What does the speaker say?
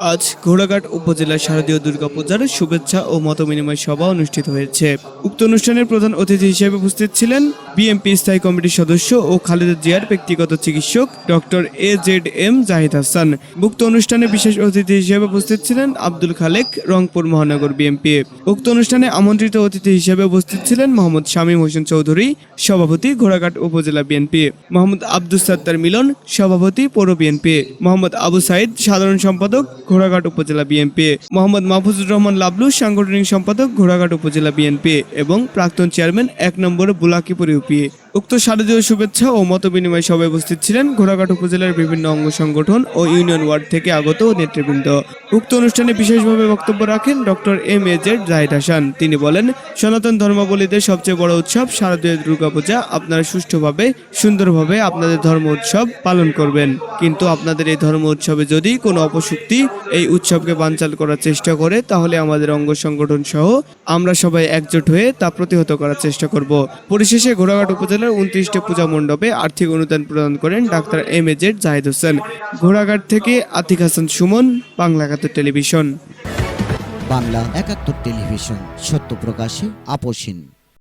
আজ ঘোড়াঘাট উপজেলার শারদীয় দুর্গাপূজার শুভেচ্ছা ও মতবিনিময় সভা অনুষ্ঠিত হয়েছে। উক্ত অনুষ্ঠানের প্রধান অতিথি হিসেবে উপস্থিত ছিলেন বিএমপি স্থায়ী কমিটির সদস্য ও খালেদা জিয়ার ব্যক্তিগত চিকিৎসক doctor A Z M Zahid Hasan. উক্ত অনুষ্ঠানে বিশেষ অতিথি হিসেবে উপস্থিত ছিলেন আব্দুল খালেক, রংপুর মহানগর বিএমপি উক্ত অনুষ্ঠানে আমন্ত্রিত অতিথি হিসেবে উপস্থিত ছিলেন মোহাম্মদ শামীম হোসেন চৌধুরী, সভাপতি ঘোড়াঘাট উপজেলা বিএনপি মোহাম্মদ আব্দুল সাত্তার মিলন, সভাপতি পৌর বিএনপি মোহাম্মদ আবু সাইদ, সাধারণ সম্পাদক ঘোড়াঘাট উপজেলা বিএনপি মোহাম্মদ মাহফুজুর রহমান লাবলু, সাংগঠনিক সম্পাদক ঘোড়াঘাট উপজেলা বিএনপি এবং প্রাক্তন চেয়ারম্যান এক নম্বর বুলাকিপুর ইউপি উক্ত শারদীয় শুভেচ্ছা ও মত বিনিময় সভায় উপস্থিত ছিলেন ঘোড়াঘাট উপজেলার বিভিন্ন অঙ্গ সংগঠন ও ইউনিয়ন ওয়ার্ড থেকে আগত নেতৃবৃন্দ। উক্ত অনুষ্ঠানে বিশেষভাবে বক্তব্য রাখেন doctor M A Z Zahid Hasan. তিনি বলেন, সনাতন ধর্মাবলীদের সবচেয়ে বড় উৎসব শারদীয় দুর্গাপূজা। আপনারা সুষ্ঠুভাবে, সুন্দরভাবে আপনাদের ধর্ম উৎসব পালন করবেন। কিন্তু আপনাদের এই ধর্ম উৎসবে যদি কোনো অপশক্তি এই উৎসবকে বানচাল করার চেষ্টা করে, তাহলে আমাদের অঙ্গ সংগঠন সহ আমরা সবাই একজোট হয়ে তা প্রতিহত করার চেষ্টা করব। পরিশেষে ঘোড়াঘাট উপজেলার উনত্রিশটি পূজা মণ্ডপে আর্থিক অনুদান প্রদান করেন doctor M A Z Zahid Hossain. ঘোড়াঘাট থেকে আতিক হাসান সুমন, বাংলা একাত্তর টেলিভিশন। বাংলা একাত্তর টেলিভিশন, সত্য প্রকাশে আপোষহীন